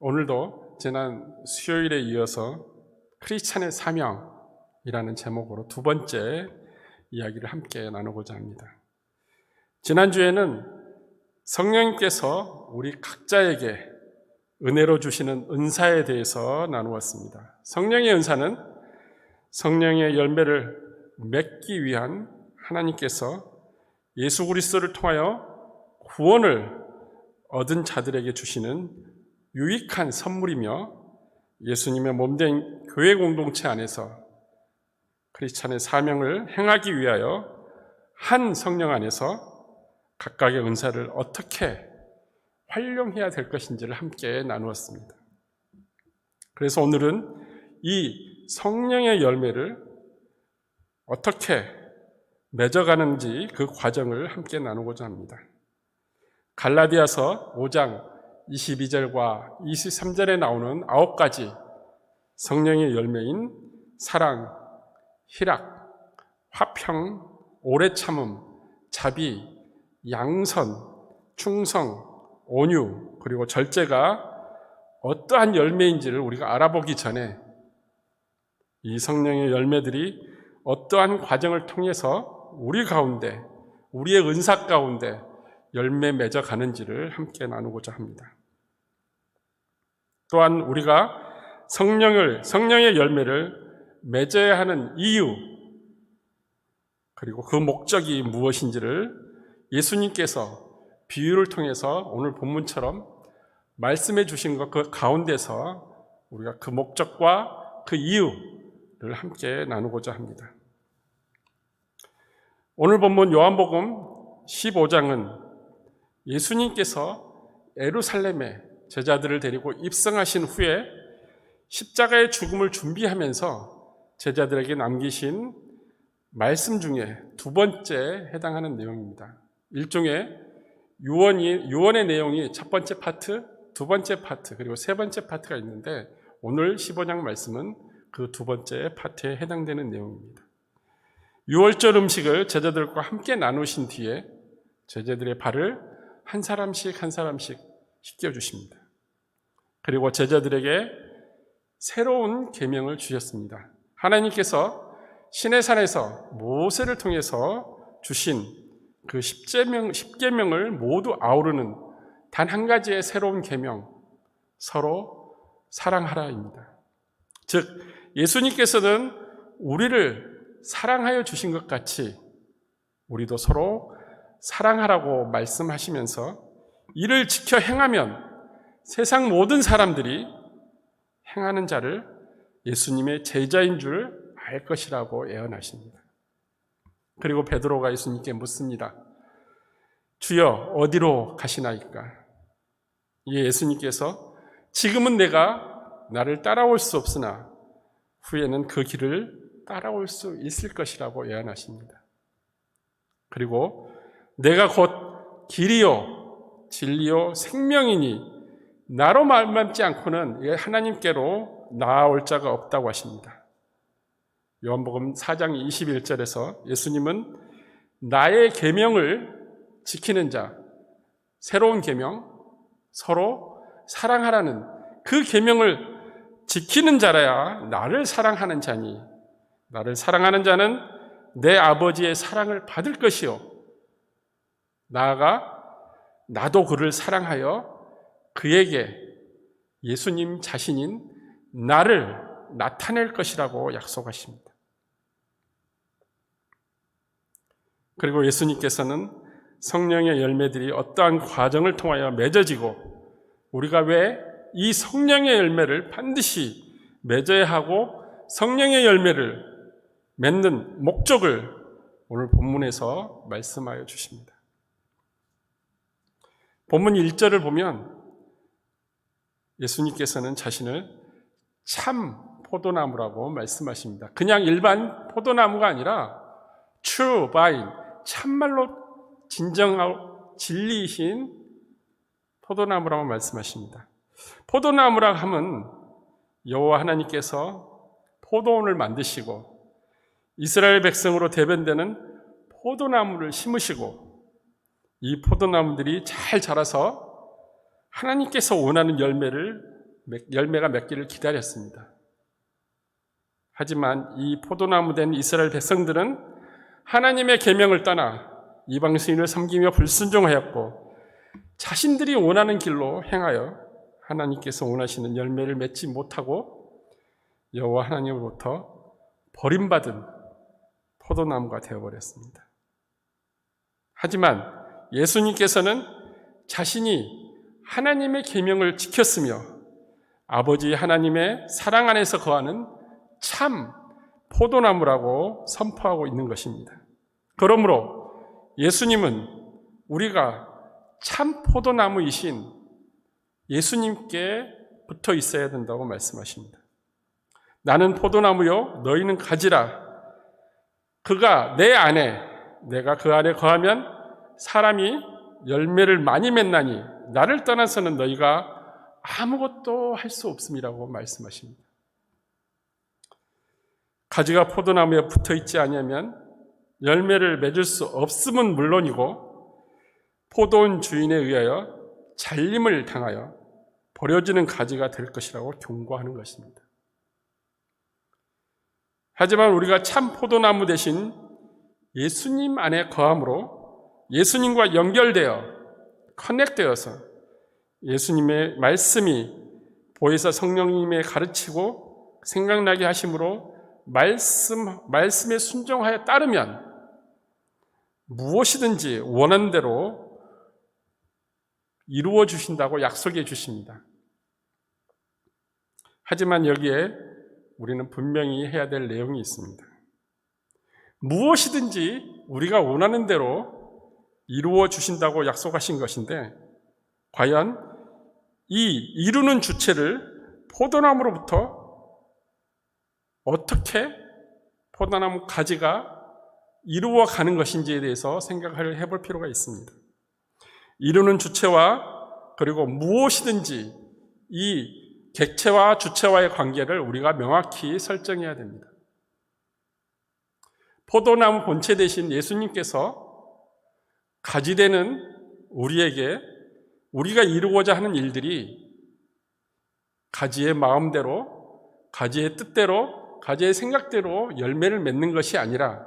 오늘도 지난 수요일에 이어서 크리스찬의 사명이라는 제목으로 두 번째 이야기를 함께 나누고자 합니다. 지난주에는 성령님께서 우리 각자에게 은혜로 주시는 은사에 대해서 나누었습니다. 성령의 은사는 성령의 열매를 맺기 위한 하나님께서 예수 그리스도를 통하여 구원을 얻은 자들에게 주시는 유익한 선물이며 예수님의 몸된 교회 공동체 안에서 크리스찬의 사명을 행하기 위하여 한 성령 안에서 각각의 은사를 어떻게 활용해야 될 것인지를 함께 나누었습니다. 그래서 오늘은 이 성령의 열매를 어떻게 맺어가는지 그 과정을 함께 나누고자 합니다. 갈라디아서 5장 22절과 23절에 나오는 아홉 가지 성령의 열매인 사랑, 희락, 화평, 오래 참음, 자비, 양선, 충성, 온유, 그리고 절제가 어떠한 열매인지를 우리가 알아보기 전에 이 성령의 열매들이 어떠한 과정을 통해서 우리 가운데, 우리의 은사 가운데 열매 맺어 가는지를 함께 나누고자 합니다. 또한 우리가 성령을, 성령의 열매를 맺어야 하는 이유, 그리고 그 목적이 무엇인지를 예수님께서 비유를 통해서 오늘 본문처럼 말씀해 주신 것 그 가운데서 우리가 그 목적과 그 이유를 함께 나누고자 합니다. 오늘 본문 요한복음 15장은 예수님께서 에루살렘에 제자들을 데리고 입성하신 후에 십자가의 죽음을 준비하면서 제자들에게 남기신 말씀 중에 두 번째 해당하는 내용입니다. 일종의 유언이, 유언의 내용이 첫 번째 파트, 두 번째 파트, 그리고 세 번째 파트가 있는데 오늘 15장 말씀은 그 두 번째 파트에 해당되는 내용입니다. 유월절 음식을 제자들과 함께 나누신 뒤에 제자들의 발을 한 사람씩 한 사람씩 씻겨 주십니다. 그리고 제자들에게 새로운 계명을 주셨습니다. 하나님께서 신의 산에서 모세를 통해서 주신 그 십계명 십계명을 모두 아우르는 단 한 가지의 새로운 계명 서로 사랑하라입니다. 즉 예수님께서는 우리를 사랑하여 주신 것 같이 우리도 서로 사랑하라고 말씀하시면서 이를 지켜 행하면 세상 모든 사람들이 행하는 자를 예수님의 제자인 줄 알 것이라고 예언하십니다. 그리고 베드로가 예수님께 묻습니다. 주여 어디로 가시나이까? 예수님께서 지금은 내가 나를 따라올 수 없으나 후에는 그 길을 따라올 수 있을 것이라고 예언하십니다. 그리고 내가 곧 길이요 진리요 생명이니 나로 말만지 않고는 하나님께로 나아올 자가 없다고 하십니다. 요한복음 4장 21절에서 예수님은 나의 계명을 지키는 자, 새로운 계명, 서로 사랑하라는 그 계명을 지키는 자라야 나를 사랑하는 자니 나를 사랑하는 자는 내 아버지의 사랑을 받을 것이요 나아가 나도 그를 사랑하여 그에게 예수님 자신인 나를 나타낼 것이라고 약속하십니다. 그리고 예수님께서는 성령의 열매들이 어떠한 과정을 통하여 맺어지고 우리가 왜 이 성령의 열매를 반드시 맺어야 하고 성령의 열매를 맺는 목적을 오늘 본문에서 말씀하여 주십니다. 본문 1절을 보면 예수님께서는 자신을 참 포도나무라고 말씀하십니다. 그냥 일반 포도나무가 아니라 true vine, 참말로 진정하고 진리이신 포도나무라고 말씀하십니다. 포도나무라 하면 여호와 하나님께서 포도원을 만드시고 이스라엘 백성으로 대변되는 포도나무를 심으시고 이 포도나무들이 잘 자라서 하나님께서 원하는 열매를 맺- 열매가 맺기를 기다렸습니다. 하지만 이 포도나무 된 이스라엘 백성들은 하나님의 계명을 떠나 이방 신을 섬기며 불순종하였고 자신들이 원하는 길로 행하여 하나님께서 원하시는 열매를 맺지 못하고 여호와 하나님으로부터 버림받은 포도나무가 되어버렸습니다. 하지만 예수님께서는 자신이 하나님의 계명을 지켰으며 아버지 하나님의 사랑 안에서 거하는 참 포도나무라고 선포하고 있는 것입니다. 그러므로 예수님은 우리가 참 포도나무이신 예수님께 붙어 있어야 된다고 말씀하십니다. 나는 포도나무요, 너희는 가지라. 그가 내 안에, 내가 그 안에 거하면 사람이 열매를 많이 맺나니 나를 떠나서는 너희가 아무것도 할 수 없음이라고 말씀하십니다. 가지가 포도나무에 붙어 있지 않으면 열매를 맺을 수 없음은 물론이고 포도원 주인에 의하여 잘림을 당하여 버려지는 가지가 될 것이라고 경고하는 것입니다. 하지만 우리가 참 포도나무 대신 예수님 안에 거함으로 예수님과 연결되어 커넥되어서 예수님의 말씀이 보혜사 성령님의 가르치고 생각나게 하심으로 말씀, 말씀에 순종하여 따르면 무엇이든지 원하는 대로 이루어 주신다고 약속해 주십니다. 하지만 여기에 우리는 분명히 해야 될 내용이 있습니다. 무엇이든지 우리가 원하는 대로 이루어 주신다고 약속하신 것인데, 과연 이 이루는 주체를 포도나무로부터 어떻게 포도나무 가지가 이루어 가는 것인지에 대해서 생각을 해볼 필요가 있습니다. 이루는 주체와 그리고 무엇이든지 이 객체와 주체와의 관계를 우리가 명확히 설정해야 됩니다. 포도나무 본체 대신 예수님께서 가지되는 우리에게 우리가 이루고자 하는 일들이 가지의 마음대로, 가지의 뜻대로, 가지의 생각대로 열매를 맺는 것이 아니라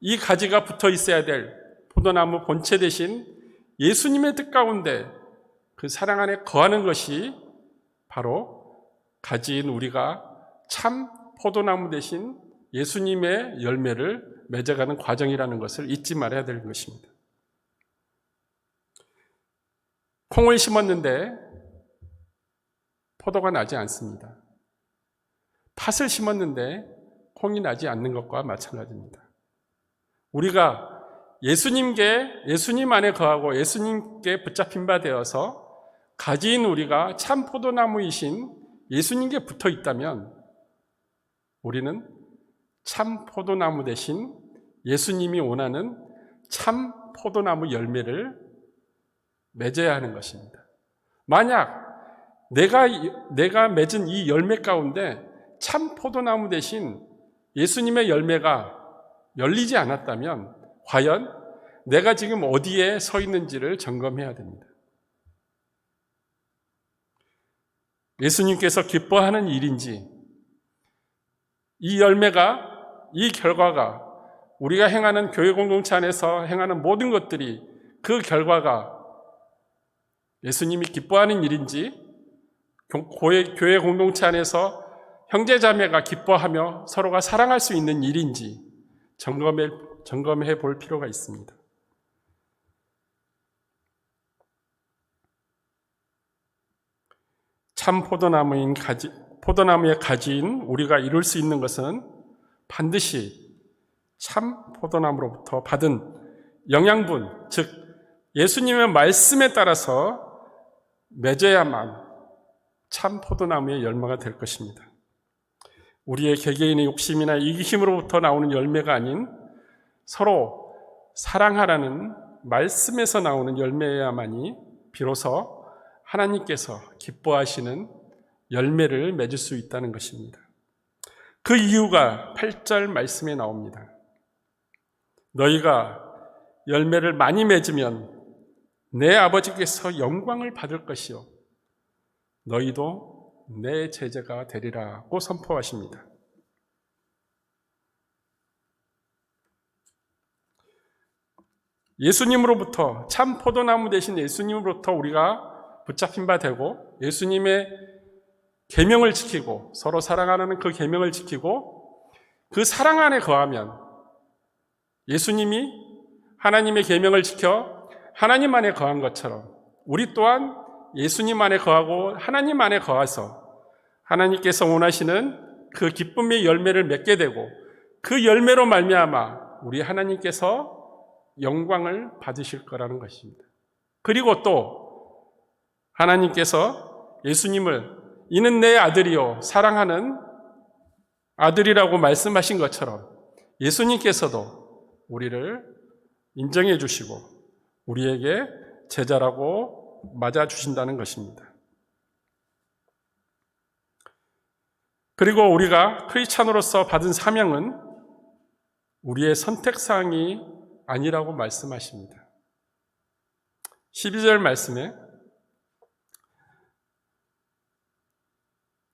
이 가지가 붙어 있어야 될 포도나무 본체 대신 예수님의 뜻 가운데 그 사랑 안에 거하는 것이 바로 가지인 우리가 참 포도나무 대신 예수님의 열매를 맺어가는 과정이라는 것을 잊지 말아야 되는 것입니다. 콩을 심었는데 포도가 나지 않습니다. 팥을 심었는데 콩이 나지 않는 것과 마찬가지입니다. 우리가 예수님께 예수님 안에 거하고 예수님께 붙잡힌 바 되어서 가지인 우리가 참 포도나무이신 예수님께 붙어 있다면 우리는 참 포도나무 대신 예수님이 원하는 참 포도나무 열매를 맺어야 하는 것입니다. 만약 내가 내가 맺은 이 열매 가운데 참 포도나무 대신 예수님의 열매가 열리지 않았다면 과연 내가 지금 어디에 서 있는지를 점검해야 됩니다. 예수님께서 기뻐하는 일인지 이 열매가 이 결과가 우리가 행하는 교회 공동체 안에서 행하는 모든 것들이 그 결과가 예수님이 기뻐하는 일인지 교회 공동체 안에서 형제 자매가 기뻐하며 서로가 사랑할 수 있는 일인지 점검해, 점검해 볼 필요가 있습니다. 참 포도나무인 가지, 포도나무의 가지인 우리가 이룰 수 있는 것은 반드시 참 포도나무로부터 받은 영양분, 즉 예수님의 말씀에 따라서 맺어야만 참 포도나무의 열매가 될 것입니다. 우리의 개개인의 욕심이나 이기심으로부터 나오는 열매가 아닌 서로 사랑하라는 말씀에서 나오는 열매야만이 비로소 하나님께서 기뻐하시는 열매를 맺을 수 있다는 것입니다. 그 이유가 8절 말씀에 나옵니다. 너희가 열매를 많이 맺으면 내 아버지께서 영광을 받을 것이요. 너희도 내 제자가 되리라고 선포하십니다. 예수님으로부터 참 포도나무 대신 예수님으로부터 우리가 붙잡힌 바 되고 예수님의 계명을 지키고 서로 사랑하는 그 계명을 지키고 그 사랑 안에 거하면 예수님이 하나님의 계명을 지켜 하나님 안에 거한 것처럼 우리 또한 예수님 안에 거하고 하나님 안에 거해서 하나님께서 원하시는 그 기쁨의 열매를 맺게 되고 그 열매로 말미암아 우리 하나님께서 영광을 받으실 거라는 것입니다. 그리고 또 하나님께서 예수님을 이는 내 아들이요 사랑하는 아들이라고 말씀하신 것처럼 예수님께서도 우리를 인정해 주시고 우리에게 제자라고 맞아 주신다는 것입니다. 그리고 우리가 크리스찬으로서 받은 사명은 우리의 선택사항이 아니라고 말씀하십니다. 12절 말씀에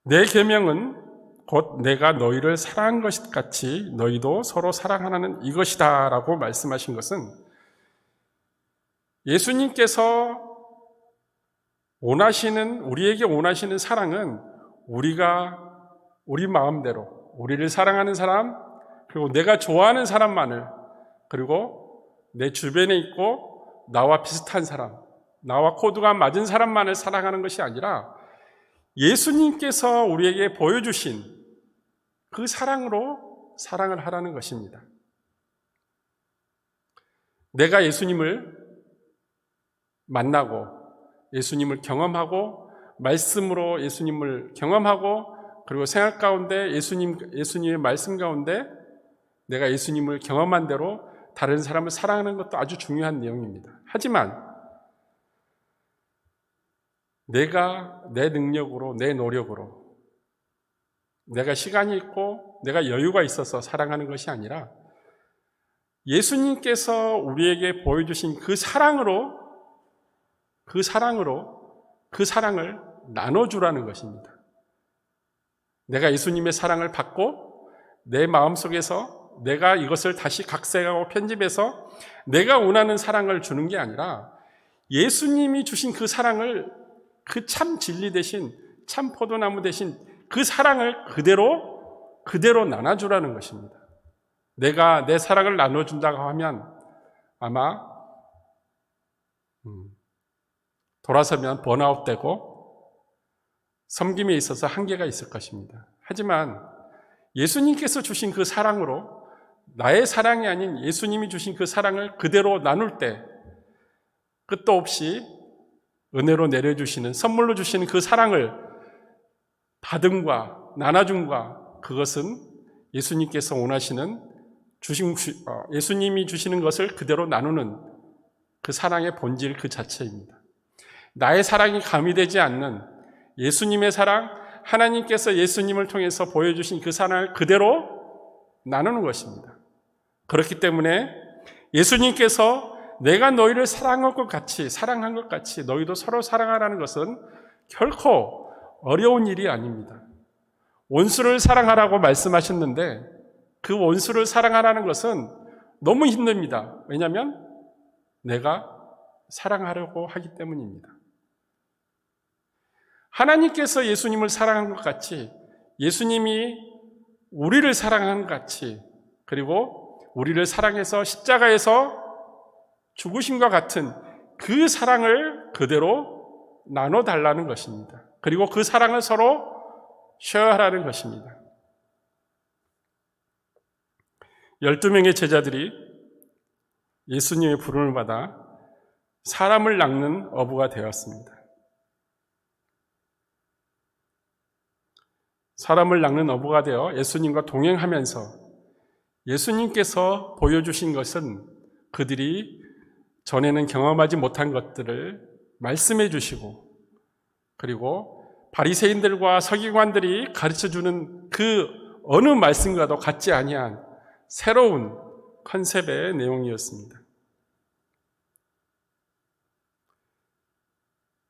내 계명은 곧 내가 너희를 사랑한 것 같이 너희도 서로 사랑하는 이것이다라고 말씀하신 것은 예수님께서 원하시는 우리에게 원하시는 사랑은 우리가 우리 마음대로 우리를 사랑하는 사람 그리고 내가 좋아하는 사람만을 그리고 내 주변에 있고 나와 비슷한 사람 나와 코드가 맞은 사람만을 사랑하는 것이 아니라 예수님께서 우리에게 보여주신 그 사랑으로 사랑을 하라는 것입니다. 내가 예수님을 만나고 예수님을 경험하고 말씀으로 예수님을 경험하고 그리고 생활 가운데 예수님 예수님의 말씀 가운데 내가 예수님을 경험한 대로 다른 사람을 사랑하는 것도 아주 중요한 내용입니다. 하지만 내가 내 능력으로, 내 노력으로, 내가 시간이 있고, 내가 여유가 있어서 사랑하는 것이 아니라, 예수님께서 우리에게 보여주신 그 사랑으로, 그 사랑으로, 그 사랑을 나눠주라는 것입니다. 내가 예수님의 사랑을 받고, 내 마음 속에서 내가 이것을 다시 각색하고 편집해서 내가 원하는 사랑을 주는 게 아니라, 예수님이 주신 그 사랑을 그 참 진리 대신 참 포도나무 대신 그 사랑을 그대로 그대로 나눠주라는 것입니다. 내가 내 사랑을 나눠준다고 하면 아마 음, 돌아서면 번아웃되고 섬김에 있어서 한계가 있을 것입니다. 하지만 예수님께서 주신 그 사랑으로 나의 사랑이 아닌 예수님이 주신 그 사랑을 그대로 나눌 때 끝도 없이 은혜로 내려주시는 선물로 주시는 그 사랑을 받음과 나눠줌과 그것은 예수님께서 원하시는 주신 어, 예수님이 주시는 것을 그대로 나누는 그 사랑의 본질 그 자체입니다. 나의 사랑이 가미되지 않는 예수님의 사랑, 하나님께서 예수님을 통해서 보여주신 그 사랑을 그대로 나누는 것입니다. 그렇기 때문에 예수님께서 내가 너희를 사랑한 것 같이 사랑한 것 같이 너희도 서로 사랑하라는 것은 결코 어려운 일이 아닙니다. 원수를 사랑하라고 말씀하셨는데 그 원수를 사랑하라는 것은 너무 힘듭니다. 왜냐하면 내가 사랑하려고 하기 때문입니다. 하나님께서 예수님을 사랑한 것 같이 예수님이 우리를 사랑한 것 같이 그리고 우리를 사랑해서 십자가에서 죽으심과 같은 그 사랑을 그대로 나눠달라는 것입니다. 그리고 그 사랑을 서로 쉐어하라는 것입니다. 12명의 제자들이 예수님의 부름을 받아 사람을 낚는 어부가 되었습니다. 사람을 낚는 어부가 되어 예수님과 동행하면서 예수님께서 보여주신 것은 그들이 전에는 경험하지 못한 것들을 말씀해 주시고 그리고 바리새인들과 서기관들이 가르쳐 주는 그 어느 말씀과도 같지 아니한 새로운 컨셉의 내용이었습니다.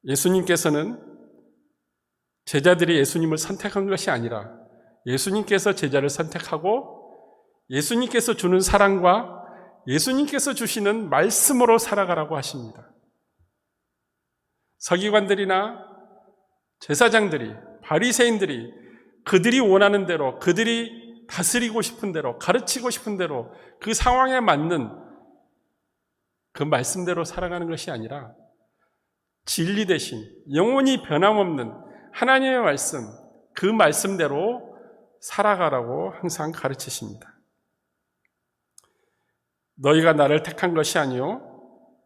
예수님께서는 제자들이 예수님을 선택한 것이 아니라 예수님께서 제자를 선택하고 예수님께서 주는 사랑과 예수님께서 주시는 말씀으로 살아가라고 하십니다. 서기관들이나 제사장들이 바리새인들이 그들이 원하는 대로 그들이 다스리고 싶은 대로 가르치고 싶은 대로 그 상황에 맞는 그 말씀대로 살아가는 것이 아니라 진리 대신 영원히 변함없는 하나님의 말씀 그 말씀대로 살아가라고 항상 가르치십니다. 너희가 나를 택한 것이 아니요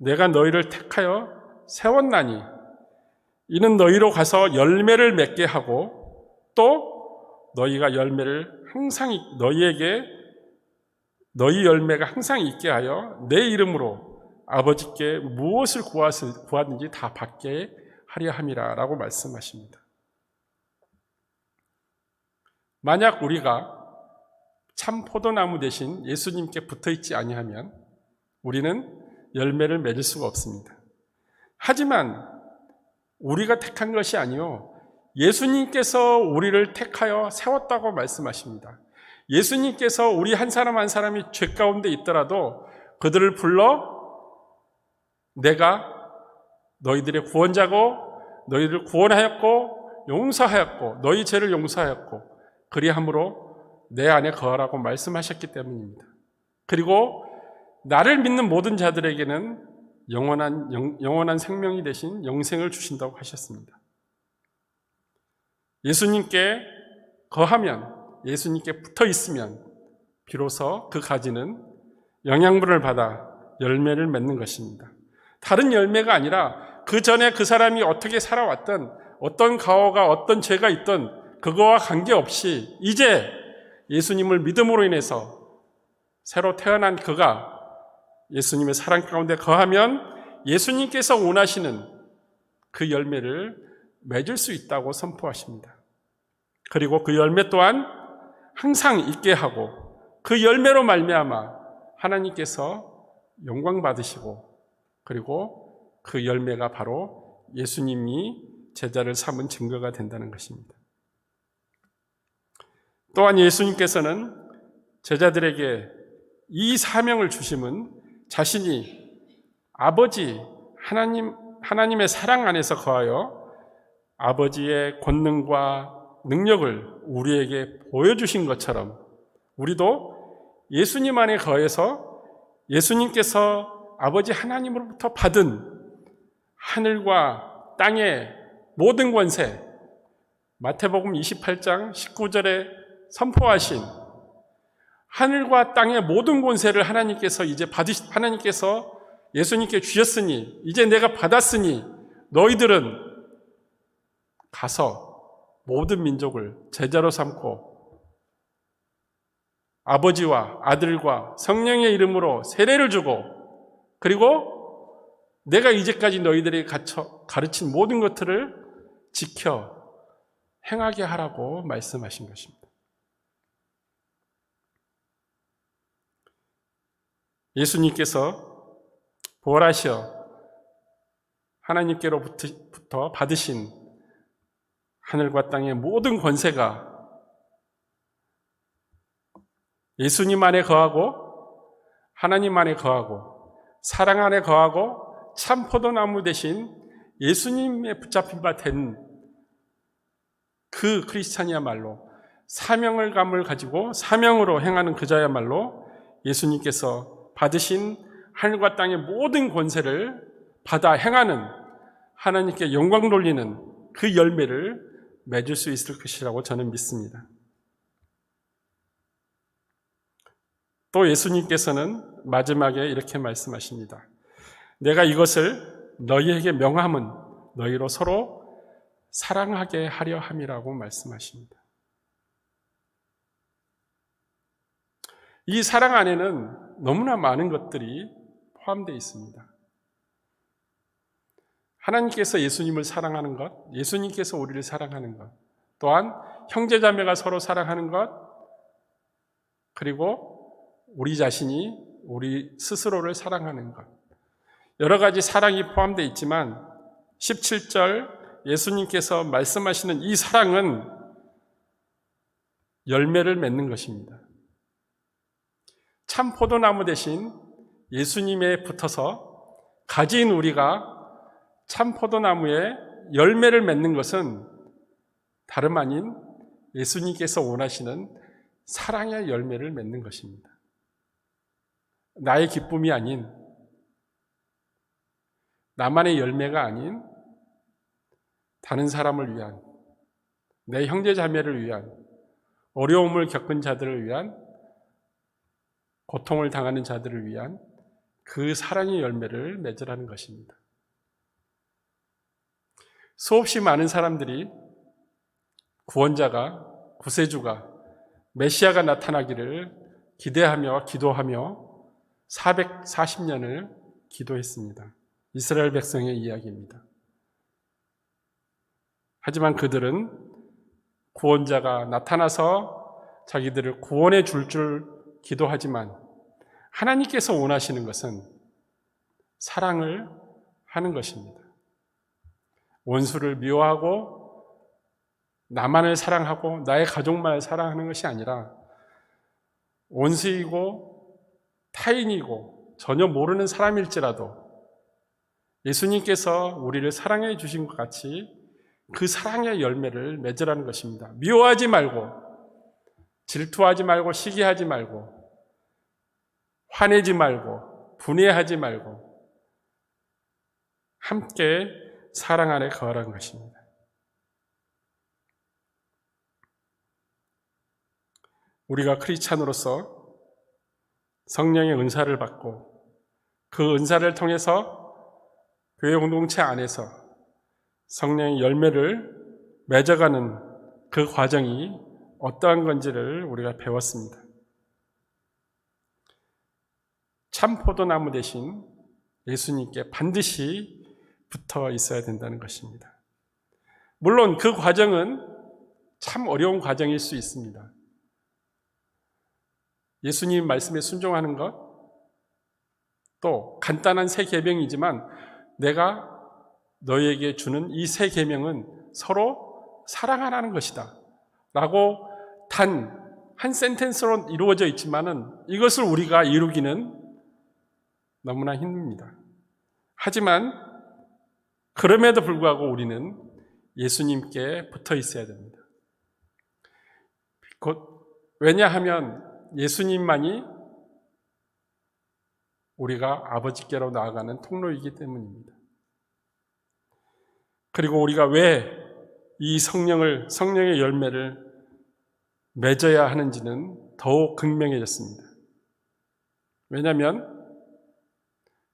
내가 너희를 택하여 세웠나니 이는 너희로 가서 열매를 맺게 하고 또 너희가 열매를 항상 너희에게 너희 열매가 항상 있게 하여 내 이름으로 아버지께 무엇을 구하든지 다 받게 하려 함이라라고 말씀하십니다. 만약 우리가 참 포도나무 대신 예수님께 붙어 있지 아니하면 우리는 열매를 맺을 수가 없습니다. 하지만 우리가 택한 것이 아니요 예수님께서 우리를 택하여 세웠다고 말씀하십니다. 예수님께서 우리 한 사람 한 사람이 죄 가운데 있더라도 그들을 불러 내가 너희들의 구원자고 너희를 구원하였고 용서하였고 너희 죄를 용서하였고 그리함으로 내 안에 거하라고 말씀하셨기 때문입니다. 그리고 나를 믿는 모든 자들에게는 영원한 영, 원한 생명이 대신 영생을 주신다고 하셨습니다. 예수님께 거하면 예수님께 붙어 있으면 비로소 그 가지는 영양분을 받아 열매를 맺는 것입니다. 다른 열매가 아니라 그 전에 그 사람이 어떻게 살아왔던 어떤 가오가 어떤 죄가 있던 그거와 관계없이 이제 예수님을 믿음으로 인해서 새로 태어난 그가 예수님의 사랑 가운데 거하면 예수님께서 원하시는 그 열매를 맺을 수 있다고 선포하십니다. 그리고 그 열매 또한 항상 있게 하고 그 열매로 말미암아 하나님께서 영광 받으시고 그리고 그 열매가 바로 예수님이 제자를 삼은 증거가 된다는 것입니다. 또한 예수님께서는 제자들에게 이 사명을 주심은 자신이 아버지 하나님 하나님의 사랑 안에서 거하여 아버지의 권능과 능력을 우리에게 보여주신 것처럼 우리도 예수님 안에 거해서 예수님께서 아버지 하나님으로부터 받은 하늘과 땅의 모든 권세, 마태복음 28장 19절에 선포하신 하늘과 땅의 모든 권세를 하나님께서 이제 받으 하나님께서 예수님께 주셨으니 이제 내가 받았으니 너희들은 가서 모든 민족을 제자로 삼고 아버지와 아들과 성령의 이름으로 세례를 주고 그리고 내가 이제까지 너희들에게 갇혀 가르친 모든 것들을 지켜 행하게 하라고 말씀하신 것입니다. 예수님께서 보라시어 하나님께로부터 받으신 하늘과 땅의 모든 권세가 예수님 안에 거하고 하나님 안에 거하고 사랑 안에 거하고 참 포도나무 대신 예수님의 붙잡힌 바 된 그 크리스찬이야말로 사명을 감을 가지고 사명으로 행하는 그자야말로 예수님께서 받으신 하늘과 땅의 모든 권세를 받아 행하는 하나님께 영광 돌리는 그 열매를 맺을 수 있을 것이라고 저는 믿습니다. 또 예수님께서는 마지막에 이렇게 말씀하십니다. 내가 이것을 너희에게 명함은 너희로 서로 사랑하게 하려 함이라고 말씀하십니다. 이 사랑 안에는 너무나 많은 것들이 포함되어 있습니다. 하나님께서 예수님을 사랑하는 것, 예수님께서 우리를 사랑하는 것, 또한 형제자매가 서로 사랑하는 것, 그리고 우리 자신이 우리 스스로를 사랑하는 것. 여러 가지 사랑이 포함되어 있지만 17절 예수님께서 말씀하시는 이 사랑은 열매를 맺는 것입니다. 참 포도나무 대신 예수님에 붙어서 가진 우리가 참 포도나무에 열매를 맺는 것은 다름 아닌 예수님께서 원하시는 사랑의 열매를 맺는 것입니다. 나의 기쁨이 아닌 나만의 열매가 아닌 다른 사람을 위한 내 형제 자매를 위한 어려움을 겪은 자들을 위한 고통을 당하는 자들을 위한 그 사랑의 열매를 맺으라는 것입니다. 수없이 많은 사람들이 구원자가 구세주가 메시아가 나타나기를 기대하며 기도하며 440년을 기도했습니다. 이스라엘 백성의 이야기입니다. 하지만 그들은 구원자가 나타나서 자기들을 구원해 줄줄 기도하지만 하나님께서 원하시는 것은 사랑을 하는 것입니다. 원수를 미워하고 나만을 사랑하고 나의 가족만을 사랑하는 것이 아니라 원수이고 타인이고 전혀 모르는 사람일지라도 예수님께서 우리를 사랑해 주신 것 같이 그 사랑의 열매를 맺으라는 것입니다. 미워하지 말고, 질투하지 말고, 시기하지 말고, 화내지 말고, 분해하지 말고, 함께 사랑 안에 거하라는 것입니다. 우리가 크리스찬으로서 성령의 은사를 받고 그 은사를 통해서 교회 공동체 안에서 성령의 열매를 맺어가는 그 과정이 어떠한 건지를 우리가 배웠습니다. 참 포도나무 대신 예수님께 반드시 붙어 있어야 된다는 것입니다. 물론 그 과정은 참 어려운 과정일 수 있습니다. 예수님 말씀에 순종하는 것, 또 간단한 새 계명이지만 내가 너희에게 주는 이새 계명은 서로 사랑하라는 것이다. 라고 단한 센텐스로 이루어져 있지만은 이것을 우리가 이루기는 너무나 힘듭니다. 하지만 그럼에도 불구하고 우리는 예수님께 붙어 있어야 됩니다. 왜냐하면 예수님만이 우리가 아버지께로 나아가는 통로이기 때문입니다. 그리고 우리가 왜 이 성령을, 성령의 열매를 맺어야 하는지는 더욱 극명해졌습니다. 왜냐하면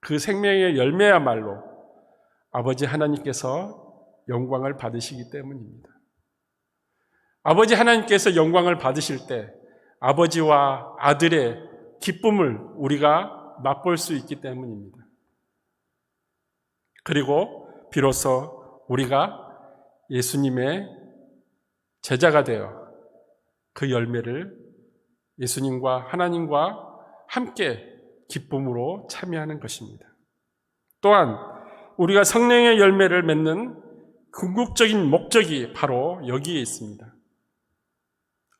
그 생명의 열매야말로 아버지 하나님께서 영광을 받으시기 때문입니다. 아버지 하나님께서 영광을 받으실 때 아버지와 아들의 기쁨을 우리가 맛볼 수 있기 때문입니다. 그리고 비로소 우리가 예수님의 제자가 되어 그 열매를 예수님과 하나님과 함께 기쁨으로 참여하는 것입니다. 또한 우리가 성령의 열매를 맺는 궁극적인 목적이 바로 여기에 있습니다.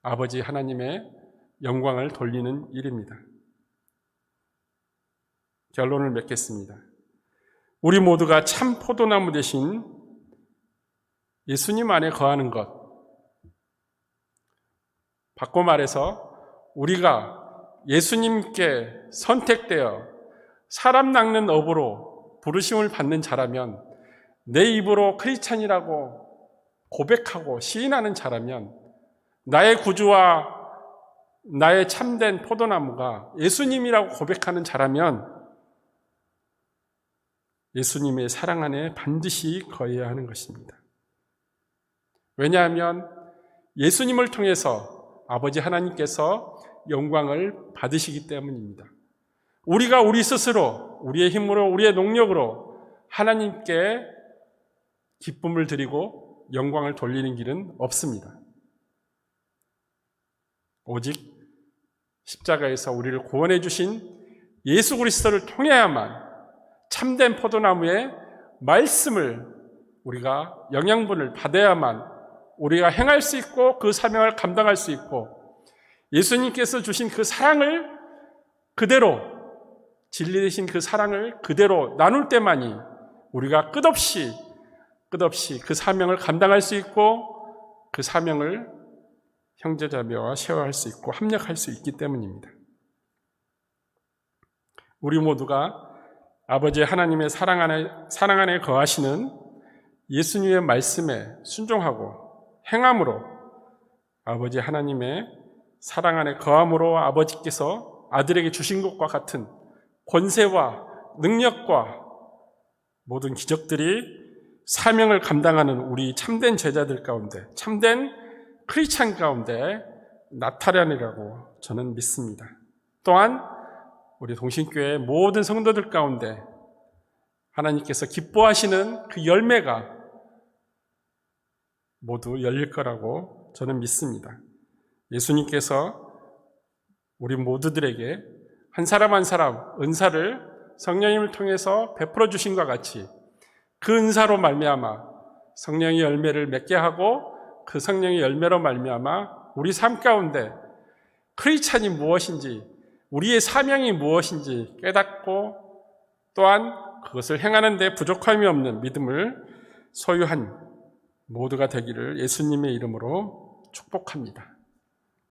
아버지 하나님의 영광을 돌리는 일입니다. 결론을 맺겠습니다. 우리 모두가 참 포도나무 대신 예수님 안에 거하는 것. 바꿔 말해서 우리가 예수님께 선택되어 사람 낚는 업으로 부르심을 받는 자라면 내 입으로 크리스찬이라고 고백하고 시인하는 자라면 나의 구주와 나의 참된 포도나무가 예수님이라고 고백하는 자라면 예수님의 사랑 안에 반드시 거해야 하는 것입니다. 왜냐하면 예수님을 통해서 아버지 하나님께서 영광을 받으시기 때문입니다. 우리가 우리 스스로, 우리의 힘으로, 우리의 능력으로 하나님께 기쁨을 드리고 영광을 돌리는 길은 없습니다. 오직 십자가에서 우리를 구원해 주신 예수 그리스도를 통해야만 참된 포도나무의 말씀을 우리가 영양분을 받아야만 우리가 행할 수 있고 그 사명을 감당할 수 있고 예수님께서 주신 그 사랑을 그대로 진리 되신 그 사랑을 그대로 나눌 때만이 우리가 끝없이 끝없이 그 사명을 감당할 수 있고 그 사명을 형제자매와 쉐어할 수 있고 합력할 수 있기 때문입니다. 우리 모두가 아버지 하나님의 사랑 안에 사랑 안에 거하시는 예수님의 말씀에 순종하고 행함으로 아버지 하나님의 사랑 안에 거함으로 아버지께서 아들에게 주신 것과 같은 권세와 능력과 모든 기적들이 사명을 감당하는 우리 참된 제자들 가운데, 참된 크리스찬 가운데 나타나리라고 저는 믿습니다. 또한 우리 동신교회 모든 성도들 가운데 하나님께서 기뻐하시는 그 열매가 모두 열릴 거라고 저는 믿습니다. 예수님께서 우리 모두들에게 한 사람 한 사람 은사를 성령님을 통해서 베풀어 주신 것 같이 그 은사로 말미암아 성령의 열매를 맺게 하고 그 성령의 열매로 말미암아 우리 삶 가운데 크리스찬이 무엇인지 우리의 사명이 무엇인지 깨닫고 또한 그것을 행하는 데 부족함이 없는 믿음을 소유한 모두가 되기를 예수님의 이름으로 축복합니다.